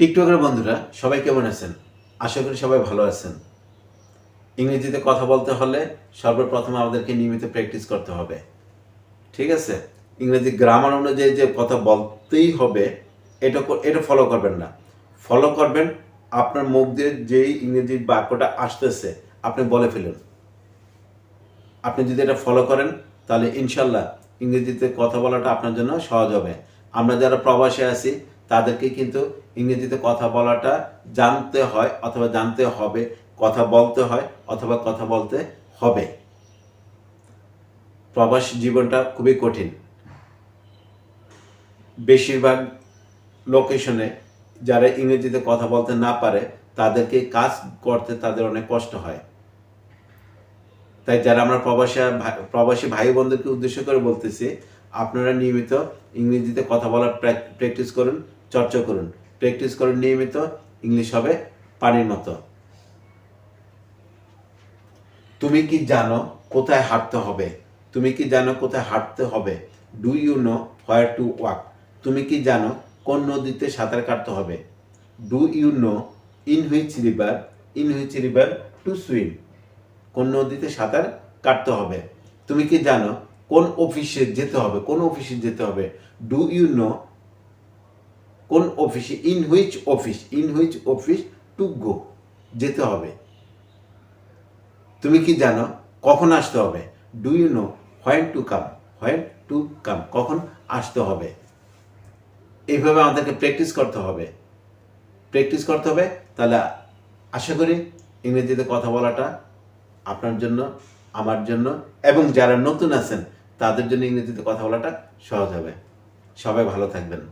টিকটকের বন্ধুরা, সবাই কেমন আছেন? আশা করি সবাই ভালো আছেন। ইংরেজিতে কথা বলতে হলে সর্বপ্রথম আমাদেরকে নিয়মিত প্র্যাকটিস করতে হবে। ঠিক আছে? ইংরেজি গ্রামার অনুযায়ী যে কথা বলতেই হবে, এটা এটা ফলো করবেন না। ফলো করবেন, আপনার মুখ দিয়ে যেই ইংরেজি বাক্যটা আসতেছে, আপনি বলে ফেলুন। আপনি যদি এটা ফলো করেন, তাহলে ইনশাল্লাহ ইংরেজিতে কথা বলাটা আপনার জন্য সহজ হবে। আমরা যারা প্রবাসে আছি তাদেরকে কিন্তু ইংরেজিতে কথা বলাটা জানতে হয় অথবা জানতে হবে, কথা বলতে হয় অথবা কথা বলতে হবে। প্রবাস জীবনটা খুবই কঠিন। বেশিরভাগ লোকেশনে যারা ইংরেজিতে কথা বলতে না পারে, তাদেরকে কাজ করতে তাদের অনেক কষ্ট হয়। তাই যারা আমরা প্রবাসী প্রবাসী ভাই বোনদেরকে উদ্দেশ্য করে বলতেছি, আপনারা নিয়মিত ইংরেজিতে কথা বলার প্র্যাকটিস করুন। চর্চা করুন। প্র্যাকটিস করুন নিয়মিত, ইংলিশ হবে পানির মতো। তুমি কি জানো কোথায় হাঁটতে হবে? তুমি কি জানো কোথায় হাঁটতে হবে? Do you know where to walk তুমি কি জানো কোন নদীতে সাঁতার কাটতে হবে? Do you know in which river in which river to swim কোন নদীতে সাঁতার কাটতে হবে? তুমি কি জানো কোন অফিসে যেতে হবে? কোন অফিসে যেতে হবে? ডু ইউ নো কোন অফিসে in which office in which office to go যেতে হবে। তুমি কি জানো, কখন আসতে হবে? Do you know when to come when to come কখন আসতে হবে? এইভাবে আমাদেরকে প্র্যাকটিস করতে হবে। প্র্যাকটিস করতে হবে, তাহলে আশা করি ইংরেজিতে কথা বলাটা আপনার জন্য, আমার জন্য, এবং যারা নতুন আছেন, তাদের জন্য ইংরেজিতে কথা বলাটা সহজ হবে। সবাই ভালো থাকবেন।